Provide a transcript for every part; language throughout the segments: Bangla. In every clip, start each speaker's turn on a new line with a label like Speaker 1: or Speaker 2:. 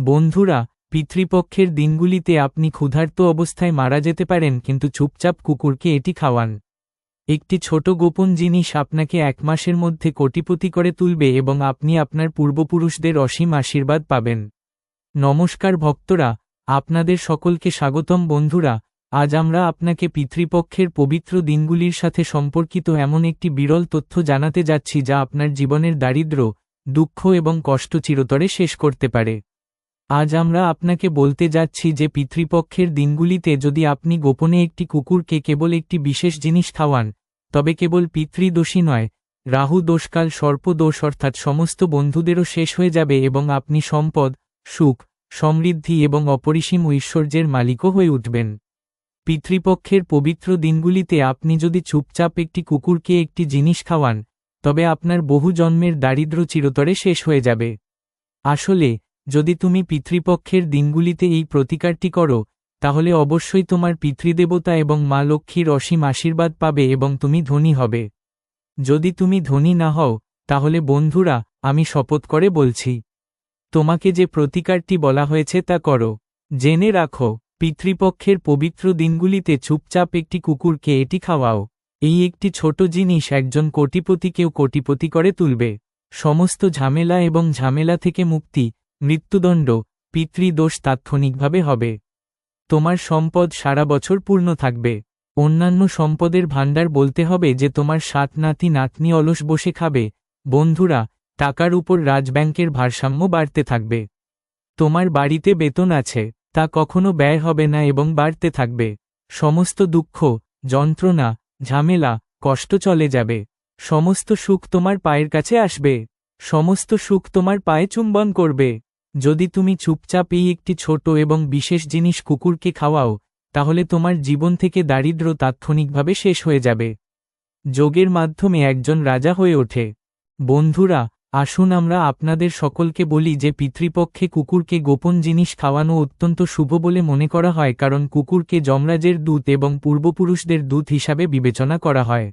Speaker 1: বন্ধুরা, পিতৃপক্ষের দিনগুলিতে আপনি ক্ষুধার্ত অবস্থায় মারা যেতে পারেন কিন্তু চুপচাপ কুকুরকে এটি খাওয়ান। একটি ছোট গোপন জিনিস আপনাকে এক মাসের মধ্যে কোটিপতি করে তুলবে এবং আপনি আপনার পূর্বপুরুষদের অসীম আশীর্বাদ পাবেন। নমস্কার ভক্তরা, আপনাদের সকলকে স্বাগতম বন্ধুরা, আজ আমরা আপনাকে পিতৃপক্ষের পবিত্র দিনগুলির সাথে সম্পর্কিত এমন একটি বিরল তথ্য জানাতে যাচ্ছি যা আপনার জীবনের দারিদ্র্য, দুঃখ এবং কষ্ট চিরতরে শেষ করতে পারে। আজ আমরা আপনাকে বলতে যাচ্ছি যে পিতৃপক্ষের দিনগুলিতে যদি আপনি গোপনে একটি কুকুরকে কেবল একটি বিশেষ জিনিস খাওয়ান, তবে কেবল পিতৃদোষী নয়, রাহু দোষকাল সর্পদোষ অর্থাৎ সমস্ত বন্ধুদেরও শেষ হয়ে যাবে এবং আপনি সম্পদ, সুখ, সমৃদ্ধি এবং অপরিসীম ঐশ্বর্যের মালিকও হয়ে উঠবেন। পিতৃপক্ষের পবিত্র দিনগুলিতে আপনি যদি চুপচাপ একটি কুকুরকে একটি জিনিস খাওয়ান, তবে আপনার বহু জন্মের দারিদ্র্য চিরতরে শেষ হয়ে যাবে। আসলে যদি তুমি পিতৃপক্ষের দিনগুলিতে এই প্রতিকারটি করো, তাহলে অবশ্যই তোমার পিতৃদেবতা এবং মা লক্ষ্মীর অসীম আশীর্বাদ পাবে এবং তুমি ধনী হবে। যদি তুমি ধনী না হও, তাহলে বন্ধুরা, আমি শপথ করে বলছি, তোমাকে যে প্রতিকারটি বলা হয়েছে তা করো। জেনে রাখো, পিতৃপক্ষের পবিত্র দিনগুলিতে চুপচাপ একটি কুকুরকে এটি খাওয়াও। এই একটি ছোট জিনিস একজন কোটিপতিকেও কোটিপতি করে তুলবে। সমস্ত ঝামেলা এবং ঝামেলা থেকে মুক্তি মৃত্যুদণ্ড, পিতৃদোষ তাৎক্ষণিকভাবে হবে। তোমার সম্পদ সারা বছর পূর্ণ থাকবে। অন্যান্য সম্পদের ভাণ্ডার বলতে হবে যে তোমার সাত নাতি নাতনি অলস বসে খাবে। বন্ধুরা, টাকার উপর রাজব্যাংকের ভারসাম্য বাড়তে থাকবে। তোমার বাড়িতে বেতন আছে, তা কখনো ব্যয় হবে না এবং বাড়তে থাকবে। সমস্ত দুঃখ, যন্ত্রণা, ঝামেলা, কষ্ট চলে যাবে। সমস্ত সুখ তোমার পায়ের কাছে আসবে। সমস্ত সুখ তোমার পায়ে চুম্বন করবে। যদি তুমি চুপচাপ এই একটি ছোট এবং বিশেষ জিনিস কুকুরকে খাওয়াও, তাহলে তোমার জীবন থেকে দারিদ্র তাৎক্ষণিকভাবে শেষ হয়ে যাবে। যোগের মাধ্যমে একজন রাজা হয়ে ওঠে। বন্ধুরা, আসুন আমরা আপনাদের সকলকে বলি যে পিতৃপক্ষে কুকুরকে গোপন জিনিস খাওয়ানো অত্যন্ত শুভ বলে মনে করা হয় কারণ কুকুরকে যমরাজের দূত এবং পূর্বপুরুষদের দূত হিসাবে বিবেচনা করা হয়।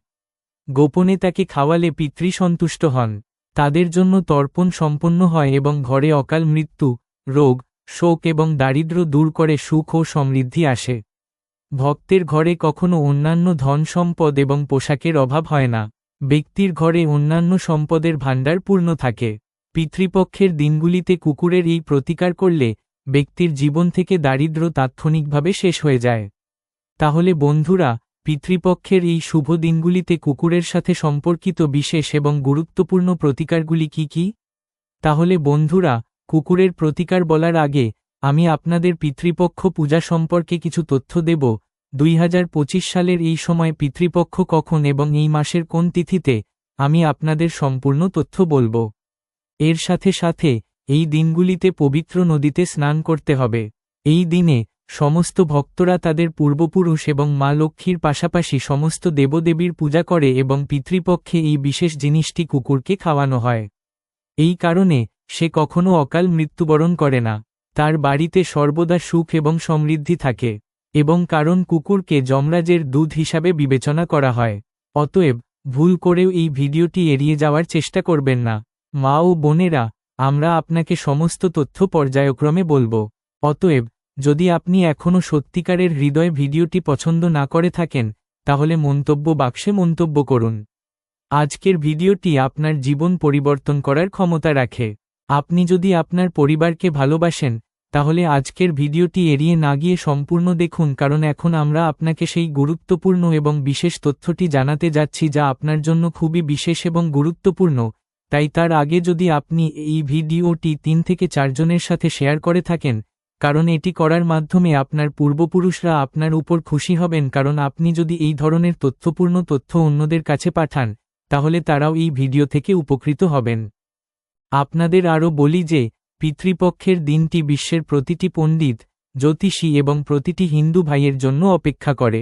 Speaker 1: গোপনে তাকে খাওয়ালে পিতৃ সন্তুষ্ট হন। তাদের জন্য তর্পণ সম্পন্ন হয় এবং ঘরে অকাল মৃত্যু, রোগ, শোক এবং দারিদ্র্য দূর করে সুখ ও সমৃদ্ধি আসে। ভক্তের ঘরে কখনো অন্যান্য ধন সম্পদ এবং পোশাকের অভাব হয় না। ব্যক্তির ঘরে অন্যান্য সম্পদের ভাণ্ডার পূর্ণ থাকে। পিতৃপক্ষের দিনগুলিতে কুকুরের এই প্রতিকার করলে ব্যক্তির জীবন থেকে দারিদ্র তাৎক্ষণিকভাবে শেষ হয়ে যায়। তাহলে বন্ধুরা পিতৃপক্ষের এই শুভ দিনগুলিতে কুকুরের সাথে সম্পর্কিত বিশেষ এবং গুরুত্বপূর্ণ প্রতিকারগুলি কি কি? তাহলে বন্ধুরা, কুকুরের প্রতিকার বলার আগে আমি আপনাদের পিতৃপক্ষ পূজা সম্পর্কে কিছু তথ্য দেব। দুই হাজার পঁচিশ সালের এই সময় পিতৃপক্ষ কখন এবং এই মাসের কোন তিথিতে আমি আপনাদের সম্পূর্ণ তথ্য বলব। এর সাথে সাথে এই দিনগুলিতে পবিত্র নদীতে স্নান করতে হবে। এই দিনে সমস্ত ভক্তরা তাদের পূর্বপুরুষ এবং মা লক্ষ্মীর পাশাপাশি সমস্ত দেবদেবীর পূজা করে এবং পিতৃপক্ষে এই বিশেষ জিনিসটি কুকুরকে খাওয়ানো হয়। এই কারণে, সে কখনো অকাল মৃত্যুবরণ করে না। তার বাড়িতে সর্বদা সুখ এবং সমৃদ্ধি থাকে। এবং কারণ কুকুরকে যমরাজের দুধ হিসাবে বিবেচনা করা হয়। অতএব, ভুল করেও এই ভিডিওটি এড়িয়ে যাওয়ার চেষ্টা করবেন না। মা ও বোনেরা, আমরা আপনাকে সমস্ত তথ্য পর্যায়ক্রমে বলব। অতএব যদি আপনি এখনও সত্যিকারের হৃদয় ভিডিওটি পছন্দ না করে থাকেন, তাহলে মন্তব্য বাক্সে মন্তব্য করুন। আজকের ভিডিওটি আপনার জীবন পরিবর্তন করার ক্ষমতা রাখে। আপনি যদি আপনার পরিবারকে ভালোবাসেন, তাহলে আজকের ভিডিওটি এড়িয়ে না গিয়ে সম্পূর্ণ দেখুন কারণ এখন আমরা আপনাকে সেই গুরুত্বপূর্ণ এবং বিশেষ তথ্যটি জানাতে যাচ্ছি যা আপনার জন্য খুবই বিশেষ এবং গুরুত্বপূর্ণ, তাই তার আগে যদি আপনি এই ভিডিওটি তিন থেকে চারজনের সাথে শেয়ার করে থাকেন কারণ এটি করার মাধ্যমে আপনার পূর্বপুরুষরা আপনার উপর খুশি হবেন কারণ আপনি যদি এই ধরনের তথ্যপূর্ণ তথ্য অন্যদের কাছে পাঠান, তাহলে তারাও এই ভিডিও থেকে উপকৃত হবেন। আপনাদের আরও বলি যে, পিতৃপক্ষের দিনটি বিশ্বের প্রতিটি পণ্ডিত, জ্যোতিষী এবং প্রতিটি হিন্দু ভাইয়ের জন্য অপেক্ষা করে।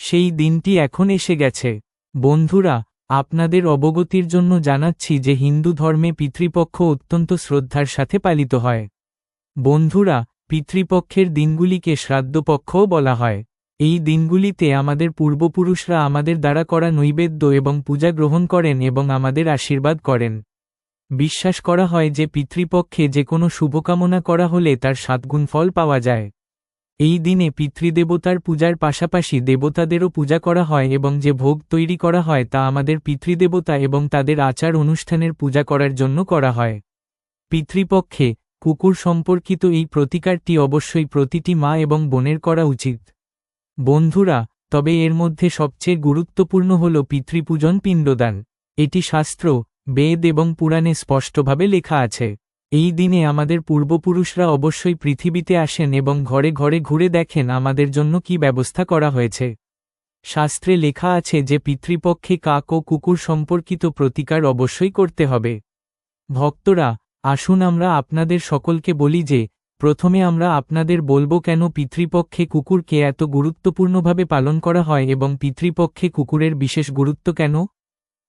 Speaker 1: সেই দিনটি এখন এসে গেছে। বন্ধুরা, আপনাদের অবগতির জন্য জানাচ্ছি যে হিন্দু ধর্মে পিতৃপক্ষ অত্যন্ত শ্রদ্ধার সাথে পালিত হয়। বন্ধুরা, পিতৃপক্ষের দিনগুলিকে শ্রাদ্ধপক্ষও বলা হয়। এই দিনগুলিতে আমাদের পূর্বপুরুষরা আমাদের দ্বারা করা নৈবেদ্য এবং পূজা গ্রহণ করেন এবং আমাদের আশীর্বাদ করেন। বিশ্বাস করা হয় যে পিতৃপক্ষে যে কোনো শুভকামনা করা হলে তার সাতগুণ ফল পাওয়া যায়। এই দিনে পিতৃদেবতার পূজার পাশাপাশি দেবতাদেরও পূজা করা হয় এবং যে ভোগ তৈরি করা হয় তা আমাদের পিতৃদেবতা এবং তাদের আচার অনুষ্ঠানের পূজা করার জন্য করা হয়। পিতৃপক্ষে কুকুর সম্পর্কিত এই প্রতিকারটি অবশ্যই প্রতিটি মা এবং বোনের করা উচিত। বন্ধুরা, তবে এর মধ্যে সবচেয়ে গুরুত্বপূর্ণ হল পিতৃপূজন পিণ্ডদান। এটি শাস্ত্র, বেদ এবং পুরাণে স্পষ্টভাবে লেখা আছে। এই দিনে আমাদের পূর্বপুরুষরা অবশ্যই পৃথিবীতে আসেন এবং ঘরে ঘরে ঘুরে দেখেন আমাদের জন্য কি ব্যবস্থা করা হয়েছে। শাস্ত্রে লেখা আছে যে পিতৃপক্ষে কাক ও কুকুর সম্পর্কিত প্রতিকার অবশ্যই করতে হবে। ভক্তরা আসুন আমরা আপনাদের সকলকে বলি যে, প্রথমে আমরা আপনাদের বলব কেন পিতৃপক্ষে কুকুরকে এত গুরুত্বপূর্ণভাবে পালন করা হয় এবং পিতৃপক্ষে কুকুরের বিশেষ গুরুত্ব কেন?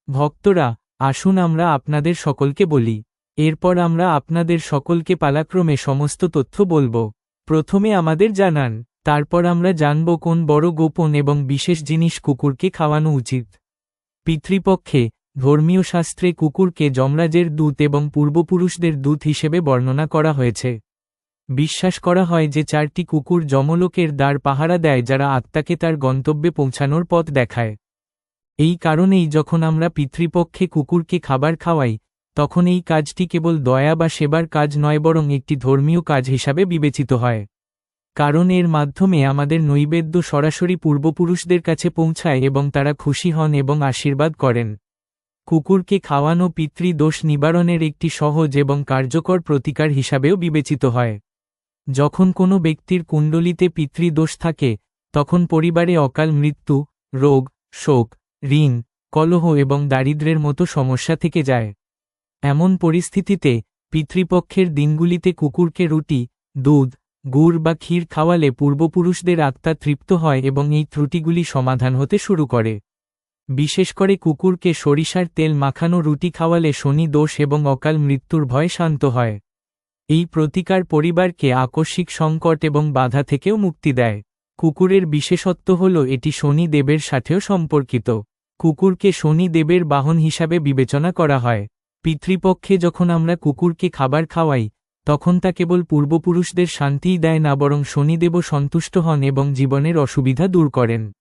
Speaker 1: ভক্তরা, আসুন আমরা আপনাদের সকলকে বলি। এরপর আমরা আপনাদের সকলকে পালাক্রমে সমস্ত তথ্য বলব। প্রথমে আমাদের জানান, তারপর আমরা জানব কোন বড় গোপন এবং বিশেষ জিনিস কুকুরকে খাওয়ানো উচিত। পিতৃপক্ষে ধর্মীয় শাস্ত্রে কুকুরকে যমরাজের দূত এবং পূর্বপুরুষদের দূত হিসেবে বর্ণনা করা হয়েছে। বিশ্বাস করা হয় যে চারটি কুকুর যমলোকের দ্বার পাহারা দেয় যারা আত্মাকে তার গন্তব্যে পৌঁছানোর পথ দেখায়। এই কারণেই যখন আমরা পিতৃপক্ষে কুকুরকে খাবার খাওয়াই, তখন এই কাজটি কেবল দয়া বা সেবার কাজ নয় বরং একটি ধর্মীয় কাজ হিসাবে বিবেচিত হয়। কারণ এর মাধ্যমে আমাদের নৈবেদ্য সরাসরি পূর্বপুরুষদের কাছে পৌঁছায় এবং তারা খুশি হন এবং আশীর্বাদ করেন। কুকুরকে খাওয়ানো পিতৃদোষ নিবারণের একটি সহজ এবং কার্যকর প্রতিকার হিসাবেও বিবেচিত হয়। যখন কোনো ব্যক্তির কুণ্ডলিতে পিতৃদোষ থাকে, তখন পরিবারে অকাল মৃত্যু, রোগ, শোক, ঋণ, কলহ এবং দারিদ্রের মতো সমস্যা থেকে যায়। এমন পরিস্থিতিতে পিতৃপক্ষের দিনগুলিতে কুকুরকে রুটি, দুধ, গুড় বা ক্ষীর খাওয়ালে পূর্বপুরুষদের আত্মা তৃপ্ত হয় এবং এই ত্রুটিগুলি সমাধান হতে শুরু করে। বিশেষ করে কুকুরকে সরিষার তেল মাখানো রুটি খাওয়ালে শনি দোষ এবং অকাল মৃত্যুর ভয় শান্ত হয়। এই প্রতিকার পরিবারকে আকস্মিক সংকট এবং বাধা থেকেও মুক্তি দেয়। কুকুরের বিশেষত্ব হল এটি শনি দেবের সাথেও সম্পর্কিত। কুকুরকে শনি দেবের বাহন হিসাবে বিবেচনা করা হয়। পিতৃপক্ষে যখন আমরা কুকুরকে খাবার খাওয়াই, তখন তা কেবল পূর্বপুরুষদের শান্তিই দেয় না বরং শনিদেবও সন্তুষ্ট হন এবং জীবনের অসুবিধা দূর করেন।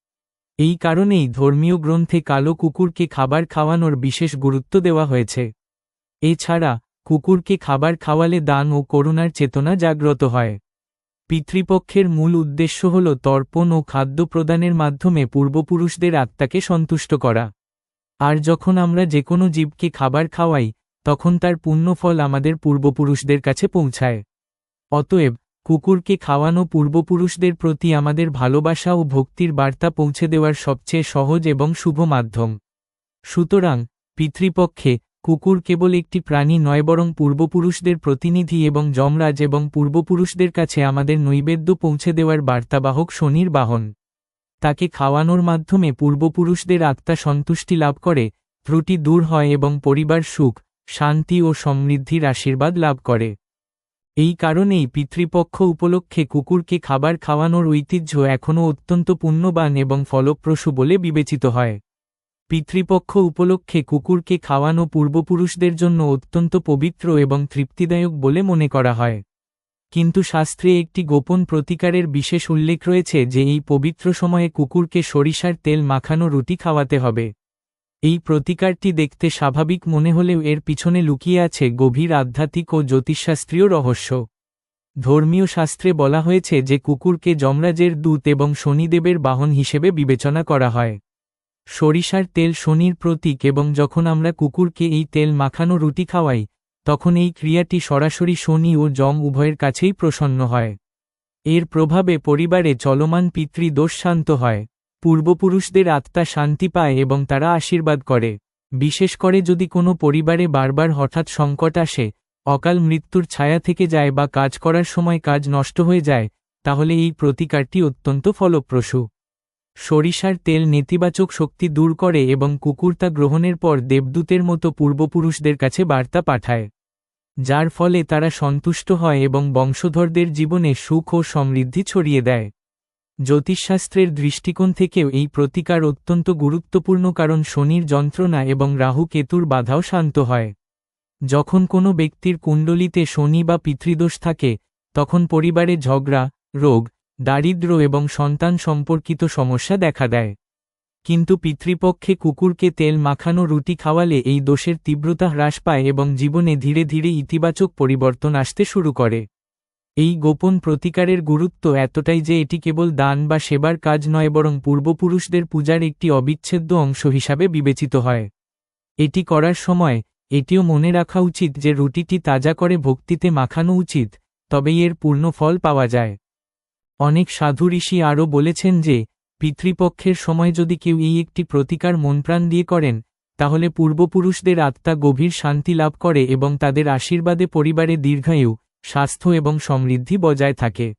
Speaker 1: এই কারণেই ধর্মীয় গ্রন্থে কালো কুকুরকে খাবার খাওয়ানোর বিশেষ গুরুত্ব দেওয়া হয়েছে। এছাড়া, কুকুরকে খাবার খাওয়ালে দান ও করুণার চেতনা জাগ্রত হয়। পিতৃপক্ষের মূল উদ্দেশ্য হল তর্পণ ও খাদ্য প্রদানের মাধ্যমে পূর্বপুরুষদের আত্মাকে সন্তুষ্ট করা। আর যখন আমরা যে কোনো জীবকে খাবার খাওয়াই, তখন তার পুণ্যফল আমাদের পূর্বপুরুষদের কাছে পৌঁছায়। অতএব কুকুরকে খাওয়ানো পূর্বপুরুষদের প্রতি আমাদের ভালোবাসা ও ভক্তির বার্তা পৌঁছে দেওয়ার সবচেয়ে সহজ এবং শুভ মাধ্যম। সুতরাং, পিতৃপক্ষে, কুকুর কেবল একটি প্রাণী নয় বরং পূর্বপুরুষদের প্রতিনিধি এবং যমরাজ এবং পূর্বপুরুষদের কাছে আমাদের নৈবেদ্য পৌঁছে দেওয়ার বার্তাবাহক শনির বাহন। তাকে খাওয়ানোর মাধ্যমে পূর্বপুরুষদের আত্মা সন্তুষ্টি লাভ করে, ত্রুটি দূর হয় এবং পরিবার সুখ, শান্তি ও সমৃদ্ধির আশীর্বাদ লাভ করে। এই কারণেই পিতৃপক্ষ উপলক্ষে কুকুরকে খাবার খাওয়ানোর ঐতিহ্য এখনও অত্যন্ত পুণ্যবান এবং ফলপ্রসূ বলে বিবেচিত হয়। পিতৃপক্ষ উপলক্ষে কুকুরকে খাওয়ানো পূর্বপুরুষদের জন্য অত্যন্ত পবিত্র এবং তৃপ্তিদায়ক বলে মনে করা হয়। কিন্তু শাস্ত্রে একটি গোপন প্রতিকারের বিশেষ উল্লেখ রয়েছে যে এই পবিত্র সময়ে কুকুরকে সরিষার তেল মাখানো রুটি খাওয়াতে হবে। এই প্রতিকারটি দেখতে স্বাভাবিক মনে হলেও এর পিছনে লুকিয়ে আছে গভীর আধ্যাত্মিক ও জ্যোতিষশাস্ত্রীয় রহস্য। ধর্মীয় শাস্ত্রে বলা হয়েছে যে কুকুরকে যমরাজের দূত এবং শনিদেবের বাহন হিসেবে বিবেচনা করা হয়। সরিষার তেল শনির প্রতীক এবং যখন আমরা কুকুরকে এই তেল মাখানো রুটি খাওয়াই, তখন এই ক্রিয়াটি সরাসরি শনি ও যম উভয়ের কাছেই প্রসন্ন হয়। এর প্রভাবে পরিবারে চলমান পিতৃদোষ শান্ত হয়। পূর্বপুরুষদের আত্মা শান্তি পায় এবং তারা আশীর্বাদ করে। বিশেষ করে যদি কোনো পরিবারে বারবার হঠাৎ সংকট আসে, অকাল মৃত্যুর ছায়া থেকে যায় বা কাজ করার সময় কাজ নষ্ট হয়ে যায়, তাহলে এই প্রতিকারটি অত্যন্ত ফলপ্রসূ। সরিষার তেল নেতিবাচক শক্তি দূর করে এবং কুকুর তা গ্রহণের পর দেবদূতের মতো পূর্বপুরুষদের কাছে বার্তা পাঠায়। যার ফলে তারা সন্তুষ্ট হয় এবং বংশধরদের জীবনে সুখ ও সমৃদ্ধি ছড়িয়ে দেয়। জ্যোতিষশাস্ত্রের দৃষ্টিকোণ থেকেও এই প্রতিকার অত্যন্ত গুরুত্বপূর্ণ কারণ শনির যন্ত্রণা এবং রাহু কেতুর বাধাও শান্ত হয়। যখন কোনো ব্যক্তির কুণ্ডলিতে শনি বা পিতৃদোষ থাকে, তখন পরিবারে ঝগড়া, রোগ, দারিদ্র্য এবং সন্তান সম্পর্কিত সমস্যা দেখা দেয়। কিন্তু পিতৃপক্ষে কুকুরকে তেল মাখানো রুটি খাওয়ালে এই দোষের তীব্রতা হ্রাস পায় এবং জীবনে ধীরে ধীরে ইতিবাচক পরিবর্তন আসতে শুরু করে। এই গোপন প্রতিকারের গুরুত্ব এতটাই যে এটি কেবল দান বা সেবার কাজ নয় বরং পূর্বপুরুষদের পূজার একটি অবিচ্ছেদ্য অংশ হিসাবে বিবেচিত হয়। এটি করার সময়, এটিও মনে রাখা উচিত যে রুটিটি তাজা করে ভক্তিতে মাখানো উচিত, তবেই এর পূর্ণ ফল পাওয়া যায়। অনেক সাধু ঋষি আরও বলেছেন যে, পিতৃপক্ষের সময় যদি কেউ এই একটি প্রতিকার মনপ্রাণ দিয়ে করেন, তাহলে পূর্বপুরুষদের আত্মা গভীর শান্তি লাভ করে এবং তাদের আশীর্বাদে পরিবারে দীর্ঘায়ু স্বাস্থ্য এবং সমৃদ্ধি বজায় থাকে।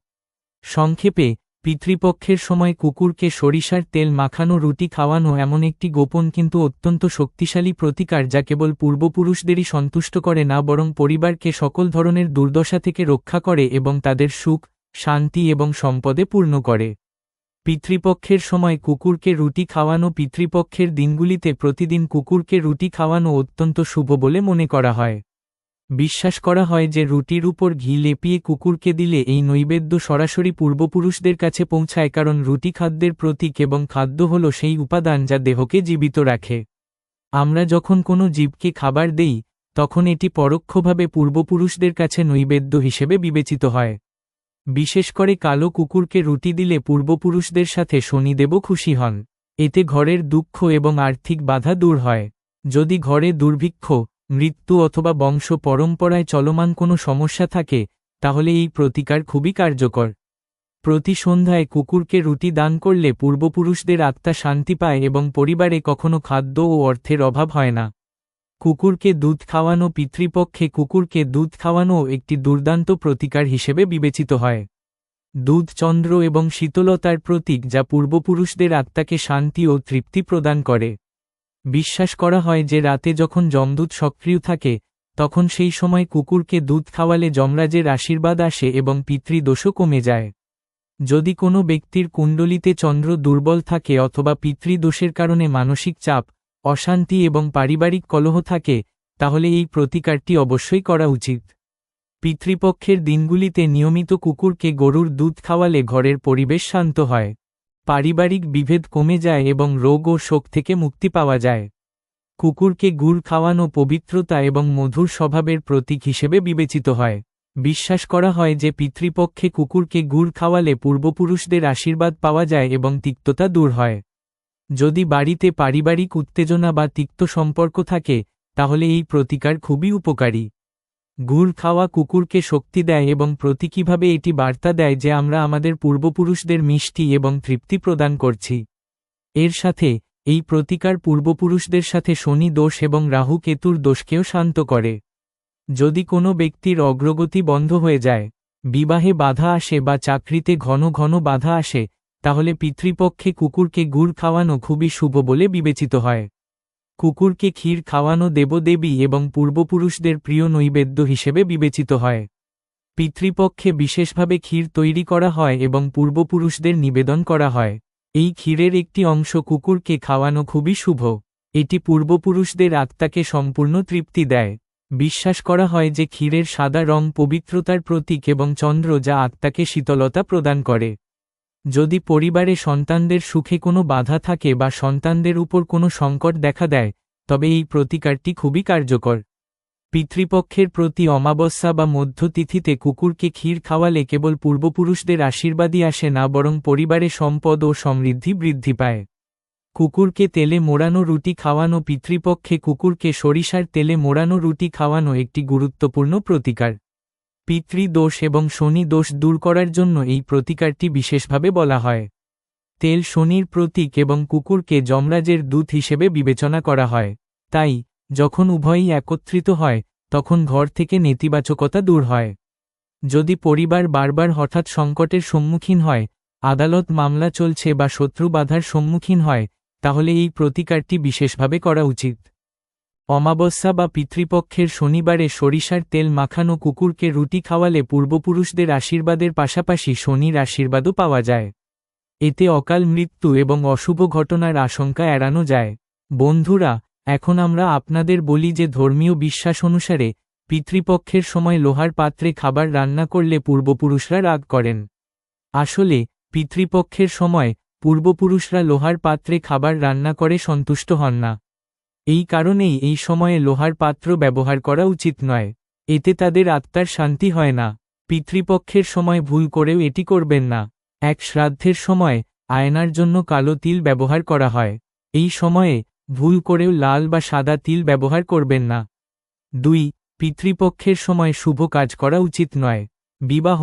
Speaker 1: সংক্ষেপে, পিতৃপক্ষের সময় কুকুরকে সরিষার তেল মাখানো, রুটি খাওয়ানো এমন একটি গোপন কিন্তু অত্যন্ত শক্তিশালী প্রতিকার যা কেবল পূর্বপুরুষদেরই সন্তুষ্ট করে না, বরং পরিবারকে সকল ধরনের দুর্দশা থেকে রক্ষা করে এবং তাদের সুখ, শান্তি এবং সম্পদে পূর্ণ করে। পিতৃপক্ষের সময় কুকুরকে রুটি খাওয়ানো, পিতৃপক্ষের দিনগুলিতে প্রতিদিন কুকুরকে রুটি খাওয়ানো অত্যন্ত শুভ বলে মনে করা হয়। বিশ্বাস করা হয় যে রুটির উপর ঘি লেপিয়ে কুকুরকে দিলে এই নৈবেদ্য সরাসরি পূর্বপুরুষদের কাছে পৌঁছায় কারণ রুটি খাদ্যের প্রতীক এবং খাদ্য হল সেই উপাদান যা দেহকে জীবিত রাখে। আমরা যখন কোনো জীবকে খাবার দেই, তখন এটি পরোক্ষভাবে পূর্বপুরুষদের কাছে নৈবেদ্য হিসেবে বিবেচিত হয়। বিশেষ করে কালো কুকুরকে রুটি দিলে পূর্বপুরুষদের সাথে শনিদেবও খুশি হন। এতে ঘরের দুঃখ এবং আর্থিক বাধা দূর হয়। যদি ঘরে দুর্ভিক্ষ মৃত্যু অথবা বংশ পরম্পরায় চলমান কোনো সমস্যা থাকে, তাহলে এই প্রতিকার খুবই কার্যকর। প্রতি সন্ধ্যায় কুকুরকে রুটি দান করলে পূর্বপুরুষদের আত্মা শান্তি পায় এবং পরিবারে কখনো খাদ্য ও অর্থের অভাব হয় না। কুকুরকে দুধ খাওয়ানো পিতৃপক্ষে কুকুরকে দুধ খাওয়ানো একটি দুর্দান্ত প্রতিকার হিসেবে বিবেচিত হয়। দুধ চন্দ্র এবং শীতলতার প্রতীক যা পূর্বপুরুষদের আত্মাকে শান্তি ও তৃপ্তি প্রদান করে। বিশ্বাস করা হয় যে রাতে যখন যমদূত সক্রিয় থাকে, তখন সেই সময় কুকুরকে দুধ খাওয়ালে যমরাজের আশীর্বাদ আসে এবং পিতৃদোষও কমে যায়। যদি কোনো ব্যক্তির কুণ্ডলিতে চন্দ্র দুর্বল থাকে অথবা পিতৃদোষের কারণে মানসিক চাপ, অশান্তি এবং পারিবারিক কলহ থাকে, তাহলে এই প্রতিকারটি অবশ্যই করা উচিত। পিতৃপক্ষের দিনগুলিতে নিয়মিত কুকুরকে গরুর দুধ খাওয়ালে ঘরের পরিবেশ শান্ত হয়। পারিবারিক বিভেদ কমে যায় এবং রোগ ও শোক থেকে মুক্তি পাওয়া যায়। কুকুরকে গুড় খাওয়ানো পবিত্রতা এবং মধুর স্বভাবের প্রতীক হিসেবে বিবেচিত হয়। বিশ্বাস করা হয় যে পিতৃপক্ষে কুকুরকে গুড় খাওয়ালে পূর্বপুরুষদের আশীর্বাদ পাওয়া যায় এবং তিক্ততা দূর হয়। যদি বাড়িতে পারিবারিক উত্তেজনা বা তিক্ত সম্পর্ক থাকে, তাহলে এই প্রতিকার খুবই উপকারী। গুড় খাওয়া কুকুরকে শক্তি দেয় এবং প্রতীকীভাবে এটি বার্তা দেয় যে আমরা আমাদের পূর্বপুরুষদের মিষ্টি এবং তৃপ্তি প্রদান করছি। এর সাথে, এই প্রতিকার পূর্বপুরুষদের সাথে শনি দোষ এবং রাহু কেতুর দোষকেও শান্ত করে। যদি কোনো ব্যক্তির অগ্রগতি বন্ধ হয়ে যায়, বিবাহে বাধা আসে বা চাকরিতে ঘন ঘন বাধা আসে, তাহলে পিতৃপক্ষে কুকুরকে গুড় খাওয়ানো খুবই শুভ বলে বিবেচিত হয়। কুকুরকে ক্ষীর খাওয়ানো দেবদেবী এবং পূর্বপুরুষদের প্রিয় নৈবেদ্য হিসেবে বিবেচিত হয়। পিতৃপক্ষে বিশেষভাবে ক্ষীর তৈরি করা হয় এবং পূর্বপুরুষদের নিবেদন করা হয়। এই ক্ষীরের একটি অংশ কুকুরকে খাওয়ানো খুবই শুভ। এটি পূর্বপুরুষদের আত্মাকে সম্পূর্ণ তৃপ্তি দেয়। বিশ্বাস করা হয় যে ক্ষীরের সাদা রং পবিত্রতার প্রতীক এবং চন্দ্র যা আত্মাকে শীতলতা প্রদান করে। যদি পরিবারে সন্তানদের সুখে কোনো বাধা থাকে বা সন্তানদের উপর কোনো সংকট দেখা দেয়, তবে এই প্রতিকারটি খুবই কার্যকর। পিতৃপক্ষের প্রতি অমাবস্যা বা মধ্যতিথিতে কুকুরকে ক্ষীর খাওয়ালে কেবল পূর্বপুরুষদের আশীর্বাদই আসে না, বরং পরিবারে সম্পদ ও সমৃদ্ধি বৃদ্ধি পায়। কুকুরকে তেলে মোড়ানো রুটি খাওয়ানো পিতৃপক্ষে কুকুরকে সরিষার তেলে মোড়ানো রুটি খাওয়ানো একটি গুরুত্বপূর্ণ প্রতিকার। পিতৃদোষ এবং শনি দোষ দূর করার জন্য এই প্রতিকারটি বিশেষভাবে বলা হয়। তেল শনির প্রতীক এবং কুকুরকে যমরাজের দূত হিসেবে বিবেচনা করা হয়। তাই, যখন উভয়ই একত্রিত হয়, তখন ঘর থেকে নেতিবাচকতা দূর হয়। যদি পরিবার বারবার হঠাৎ সংকটের সম্মুখীন হয়, আদালত মামলা চলছে বা শত্রু বাধার সম্মুখীন হয়, তাহলে এই প্রতিকারটি বিশেষভাবে করা উচিত। অমাবস্যা বা পিতৃপক্ষের শনিবারে সরিষার তেল মাখানো কুকুরকে রুটি খাওয়ালে পূর্বপুরুষদের আশীর্বাদের পাশাপাশি শনির আশীর্বাদও পাওয়া যায়। এতে অকাল মৃত্যু এবং অশুভ ঘটনার আশঙ্কা এড়ানো যায়। বন্ধুরা, এখন আমরা আপনাদের বলি যে ধর্মীয় বিশ্বাস অনুসারে পিতৃপক্ষের সময় লোহার পাত্রে খাবার রান্না করলে পূর্বপুরুষরা রাগ করেন। আসলে, পিতৃপক্ষের সময় পূর্বপুরুষরা লোহার পাত্রে খাবার রান্না করে সন্তুষ্ট হন না। এই কারণেই এই সময়ে লোহার পাত্র ব্যবহার করা উচিত নয়। এতে তাদের আত্মার শান্তি হয় না। পিতৃপক্ষের সময় ভুল করেও এটি করবেন না। এক শ্রাদ্ধের সময় আয়নার জন্য কালো তিল ব্যবহার করা হয়। এই সময়ে ভুল করেও লাল বা সাদা তিল ব্যবহার করবেন না। দুই, পিতৃপক্ষের সময় শুভ কাজ করা উচিত নয়। বিবাহ,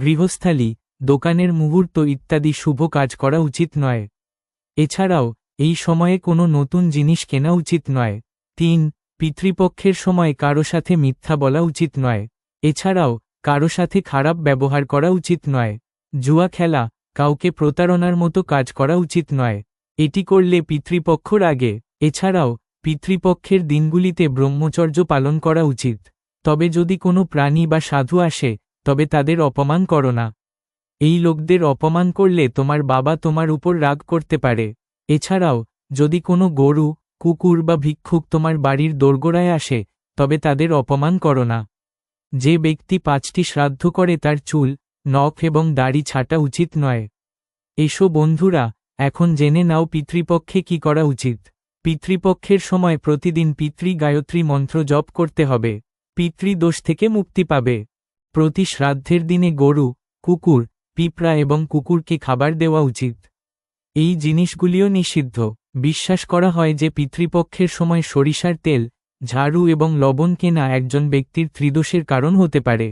Speaker 1: গৃহস্থালী, দোকানের মুহূর্ত ইত্যাদি শুভ কাজ করা উচিত নয়। এছাড়াও এই সময়ে কোনো নতুন জিনিস কেনা উচিত নয়। তিন, পিতৃপক্ষের সময় কারও সাথে মিথ্যা বলা উচিত নয়। এছাড়াও, কারও সাথে খারাপ ব্যবহার করা উচিত নয়। জুয়া খেলা, কাউকে প্রতারণার মতো কাজ করা উচিত নয়। এটি করলে পিতৃপক্ষর আগে। এছাড়াও, পিতৃপক্ষের দিনগুলিতে ব্রহ্মচর্য পালন করা উচিত। তবে যদি কোনো প্রাণী বা সাধু আসে, তবে তাদের অপমান করো না। এই লোকদের অপমান করলে তোমার বাবা তোমার উপর রাগ করতে পারে। এছাড়াও, যদি কোনো গরু, কুকুর বা ভিক্ষুক তোমার বাড়ির দোরগোড়ায় আসে, তবে তাদের অপমান করো না। যে ব্যক্তি পাঁচটি শ্রাদ্ধ করে তার চুল, নখ এবং দাড়ি ছাটা উচিত নয়। এসো বন্ধুরা, এখন জেনে নাও পিতৃপক্ষে কি করা উচিত। পিতৃপক্ষের সময় প্রতিদিন পিতৃ গায়ত্রী মন্ত্র জপ করতে হবে। পিতৃদোষ থেকে মুক্তি পাবে। প্রতি শ্রাদ্ধের দিনে গরু, কুকুর, পিঁপড়া এবং কুকুরকে খাবার দেওয়া উচিত। এই জিনিসগুলিও নিষিদ্ধ। বিশ্বাস করা হয় যে পিতৃপক্ষের সময় সরিষার তেল, ঝাড়ু এবং লবণ কেনা একজন ব্যক্তির ত্রিদোষের কারণ হতে পারে,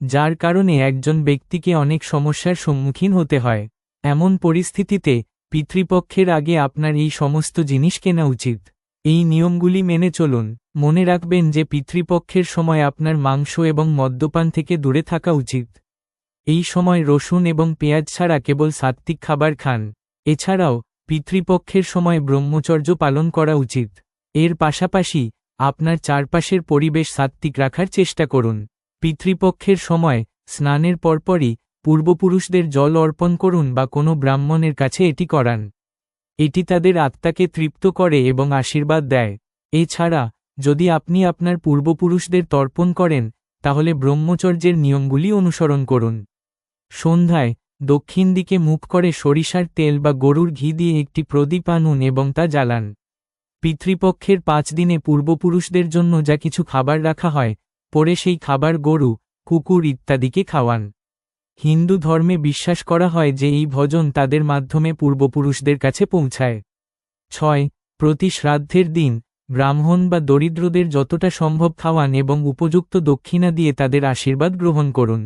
Speaker 1: যার কারণে একজন ব্যক্তিকে অনেক সমস্যার সম্মুখীন হতে হয়। এমন পরিস্থিতিতে পিতৃপক্ষের আগে আপনার এই সমস্ত জিনিস কেনা উচিত। এই নিয়মগুলি মেনে চলুন। মনে রাখবেন যে পিতৃপক্ষের সময় আপনার মাংস এবং মদ্যপান থেকে দূরে থাকা উচিত। এই সময় রসুন এবং পেঁয়াজ ছাড়া কেবল সাত্ত্বিক খাবার খান। এছাড়াও, পিতৃপক্ষের সময় ব্রহ্মচর্য পালন করা উচিত। এর পাশাপাশি, আপনার চারপাশের পরিবেশ সাত্ত্বিক রাখার চেষ্টা করুন। পিতৃপক্ষের সময়, স্নানের পরপরই, পূর্বপুরুষদের জল অর্পণ করুন বা কোনো ব্রাহ্মণের কাছে এটি করান। এটি তাদের আত্মাকে তৃপ্ত করে এবং আশীর্বাদ দেয়। এছাড়া, যদি আপনি আপনার পূর্বপুরুষদের তর্পণ করেন, তাহলে ব্রহ্মচর্যের নিয়মগুলি অনুসরণ করুন। সন্ধ্যায় দক্ষিণ দিকে মুখ করে সরিষার তেল বা গরুর ঘি দিয়ে একটি প্রদীপ আনুন এবং তা জ্বালান। পিতৃপক্ষের পাঁচ দিনে পূর্বপুরুষদের জন্য যা কিছু খাবার রাখা হয়, পরে সেই খাবার গরু, কুকুর ইত্যাদিকে খাওয়ান। হিন্দু ধর্মে বিশ্বাস করা হয় যে এই ভজন তাদের মাধ্যমে পূর্বপুরুষদের কাছে পৌঁছায়। ছয় প্রতি শ্রাদ্ধের দিন, ব্রাহ্মণ বা দরিদ্রদের যতটা সম্ভব খাওয়ান এবং উপযুক্ত দক্ষিণা দিয়ে তাদের আশীর্বাদ গ্রহণ করুন।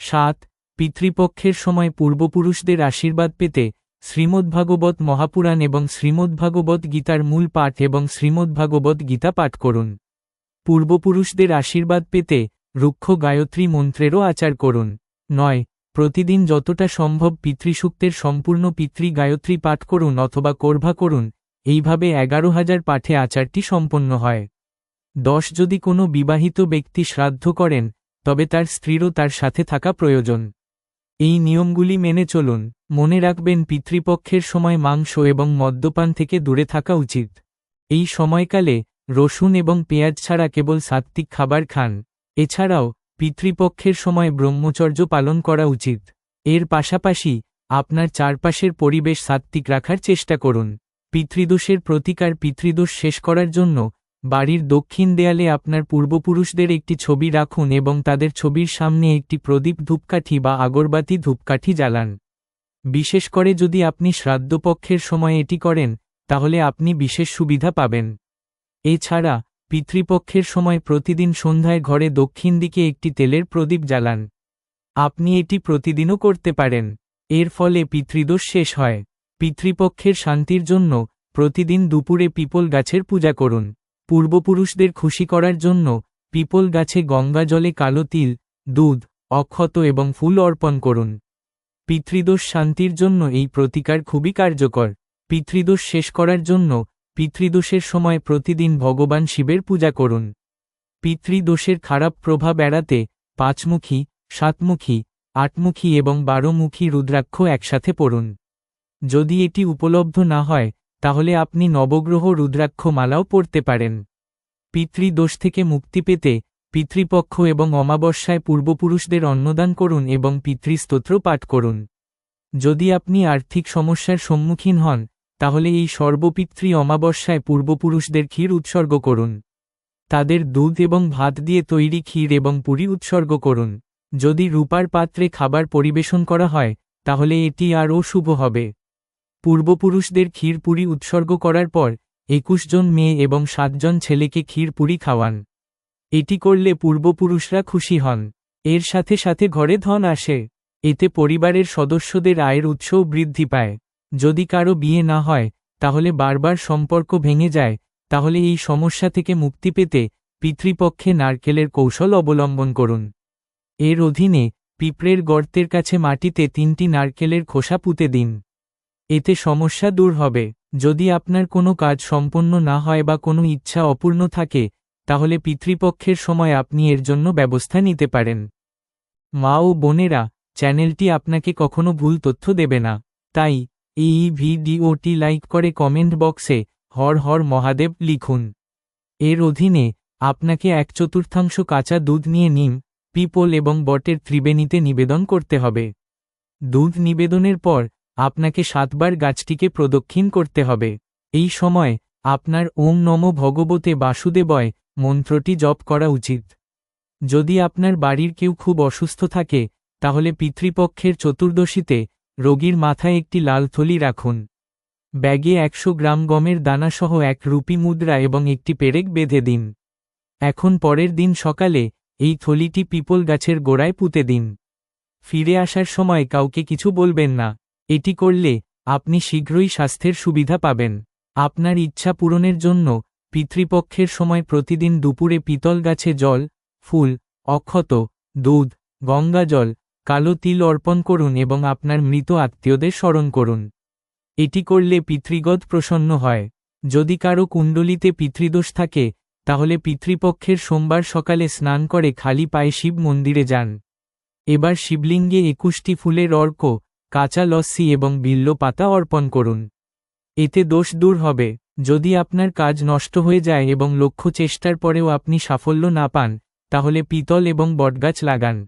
Speaker 1: সাত পিতৃপক্ষের সময় পূর্বপুরুষদের আশীর্বাদ পেতে শ্রীমদ্ভাগবত মহাপুরাণ এবং শ্রীমদ্ভাগবত গীতার মূল পাঠ এবং শ্রীমদ্ভাগবত গীতা পাঠ করুন। পূর্বপুরুষদের আশীর্বাদ পেতে রুক্ষ গায়ত্রী মন্ত্রেরও আচার করুন। নয়, প্রতিদিন যতটা সম্ভব পিতৃসূক্তের সম্পূর্ণ পিতৃ গায়ত্রী পাঠ করুন অথবা কোর্ভা করুন, এইভাবে এগারো হাজার পাঠে আচারটি সম্পন্ন হয়। দশ, যদি কোনো বিবাহিত ব্যক্তি শ্রাদ্ধ করেন, তবে তার স্ত্রীরও তার সাথে থাকা প্রয়োজন। এই নিয়মগুলি মেনে চলুন, মনে রাখবেন পিতৃপক্ষের সময় মাংস এবং মদ্যপান থেকে দূরে থাকা উচিত। এই সময়কালে রসুন এবং পেঁয়াজ ছাড়া কেবল সাত্ত্বিক খাবার খান। এছাড়াও, পিতৃপক্ষের সময় ব্রহ্মচর্য পালন করা উচিত। এর পাশাপাশি, আপনার চারপাশের পরিবেশ সাত্ত্বিক রাখার চেষ্টা করুন। পিতৃদোষের প্রতিকার পিতৃদোষ শেষ করার জন্য বাড়ির দক্ষিণ দেয়ালে আপনার পূর্বপুরুষদের একটি ছবি রাখুন এবং তাদের ছবির সামনে একটি প্রদীপ ধূপকাঠি বা আগরবাতি ধূপকাঠি জ্বালান। বিশেষ করে যদি আপনি শ্রাদ্ধপক্ষের সময় এটি করেন, তাহলে আপনি বিশেষ সুবিধা পাবেন। এছাড়া, পিতৃপক্ষের সময় প্রতিদিন সন্ধ্যায় ঘরে দক্ষিণ দিকে একটি তেলের প্রদীপ জ্বালান। আপনি এটি প্রতিদিনও করতে পারেন। এর ফলে পিতৃদোষ শেষ হয়। পিতৃপক্ষের শান্তির জন্য প্রতিদিন দুপুরে পিপল গাছের পূজা করুন। পূর্বপুরুষদের খুশি করার জন্য পিপল গাছে গঙ্গা জলে কালো তিল, দুধ, অক্ষত এবং ফুল অর্পণ করুন। পিতৃদোষ শান্তির জন্য এই প্রতিকার খুবই কার্যকর। পিতৃদোষ শেষ করার জন্য পিতৃদোষের সময় প্রতিদিন ভগবান শিবের পূজা করুন। পিতৃদোষের খারাপ প্রভাব এড়াতে পাঁচমুখী, সাতমুখী, আটমুখী এবং বারোমুখী রুদ্রাক্ষ একসাথে পড়ুন। যদি এটি উপলব্ধ না হয় তাহলে আপনি নবগ্রহ রুদ্রাক্ষ মালাও পড়তে পারেন। পিতৃদোষ থেকে মুক্তি পেতে পিতৃপক্ষ এবং অমাবস্যায় পূর্বপুরুষদের অন্নদান করুন এবং পিতৃস্তোত্র পাঠ করুন। যদি আপনি আর্থিক সমস্যার সম্মুখীন হন, তাহলে এই সর্বপিতৃ অমাবস্যায় পূর্বপুরুষদের ক্ষীর উৎসর্গ করুন। তাদের দুধ এবং ভাত দিয়ে তৈরি ক্ষীর এবং পুরি উৎসর্গ করুন। যদি রূপার পাত্রে খাবার পরিবেশন করা হয়, তাহলে এটি আরও শুভ হবে। পূর্বপুরুষদের ক্ষীরপুরি উৎসর্গ করার পর, একুশ জন মেয়ে এবং সাতজন ছেলেকে ক্ষীরপুরি খাওয়ান। এটি করলে পূর্বপুরুষরা খুশি হন। এর সাথে সাথে ঘরে ধন আসে। এতে পরিবারের সদস্যদের আয়ের উৎসও বৃদ্ধি পায়। যদি কারও বিয়ে না হয়, তাহলে বারবার সম্পর্ক ভেঙে যায়। তাহলে এই সমস্যা থেকে মুক্তি পেতে পিতৃপক্ষে নারকেলের কৌশল অবলম্বন করুন। এর অধীনে পিঁপড়ের গর্তের কাছে মাটিতে তিনটি নারকেলের খোসা পুঁতে দিন। এতে সমস্যা দূর হবে। যদি আপনার কোনো কাজ সম্পন্ন না হয় বা কোনো ইচ্ছা অপূর্ণ থাকে, তাহলে পিতৃপক্ষের সময় আপনি এর জন্য ব্যবস্থা নিতে পারেন। মা ও বোনেরা, চ্যানেলটি আপনাকে কখনো ভুল তথ্য দেবে না। তাই, এই ভিডিওটি লাইক করে কমেন্ট বক্সে হর হর মহাদেব লিখুন। এর অধীনে, আপনাকে এক চতুর্থাংশ কাঁচা দুধ নিয়ে নিম, পিপল এবং বটের ত্রিবেণীতে নিবেদন করতে হবে। দুধ নিবেদনের পর আপনাকে সাতবার গাছটিকে প্রদক্ষিণ করতে হবে। এই সময়, আপনার ওম নম ভগবতে বাসুদেবয়, মন্ত্রটি জপ করা উচিত। যদি আপনার বাড়ির কেউ খুব অসুস্থ থাকে, তাহলে পিতৃপক্ষের চতুর্দশীতে রোগীর মাথায় একটি লাল থলি রাখুন। ব্যাগে একশো গ্রাম গমের দানাসহ এক রুপি মুদ্রা এবং একটি পেরেক বেঁধে দিন। এখন পরের দিন সকালে এই থলিটি পিপল গাছের গোড়ায় পুঁতে দিন। ফিরে আসার সময় কাউকে কিছু বলবেন না। এটি করলে আপনি শীঘ্রই স্বাস্থ্যের সুবিধা পাবেন। আপনার ইচ্ছা পূরণের জন্য পিতৃপক্ষের সময় প্রতিদিন দুপুরে পিতল গাছে জল, ফুল, অক্ষত, দুধ গঙ্গাজল কালো তিল অর্পণ করুন এবং আপনার মৃত আত্মীয়দের স্মরণ করুন। এটি করলে পিতৃগত প্রসন্ন হয়। যদি কারও কুণ্ডলিতে পিতৃদোষ থাকে, তাহলে পিতৃপক্ষের সোমবার সকালে স্নান করে খালি পায়ে শিব মন্দিরে যান। এবার শিবলিঙ্গে একুশটি ফুলের অর্ক কাঁচা লস্যি এবং বিল্ল পাতা অর্পণ করুন। এতে দোষ দূর হবে। যদি আপনার কাজ নষ্ট হয়ে যায় এবং লক্ষ্য চেষ্টার পরেও আপনি সাফল্য না পান, তাহলে পিতল এবং বটগাছ লাগান।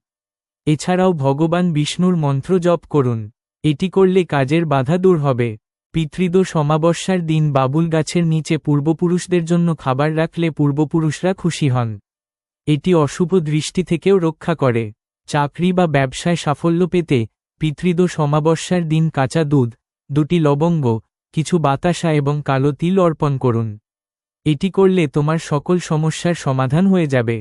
Speaker 1: এছাড়াও ভগবান বিষ্ণুর মন্ত্র জপ করুন। এটি করলে কাজের বাধা দূর হবে। পিতৃদোষ অমাবস্যার দিন বাবুল গাছের নিচে পূর্বপুরুষদের জন্য খাবার রাখলে পূর্বপুরুষরা খুশি হন। এটি অশুভ দৃষ্টি থেকেও রক্ষা করে। চাকরি বা ব্যবসায় সাফল্য পেতে পিতৃদোষ অমাবস্যার দিন কাঁচা দুধ, দুটি লবঙ্গ, কিছু বাতাসা এবং কালো তিল অর্পণ করুন। এটি করলে তোমার সকল সমস্যার সমাধান হয়ে যাবে।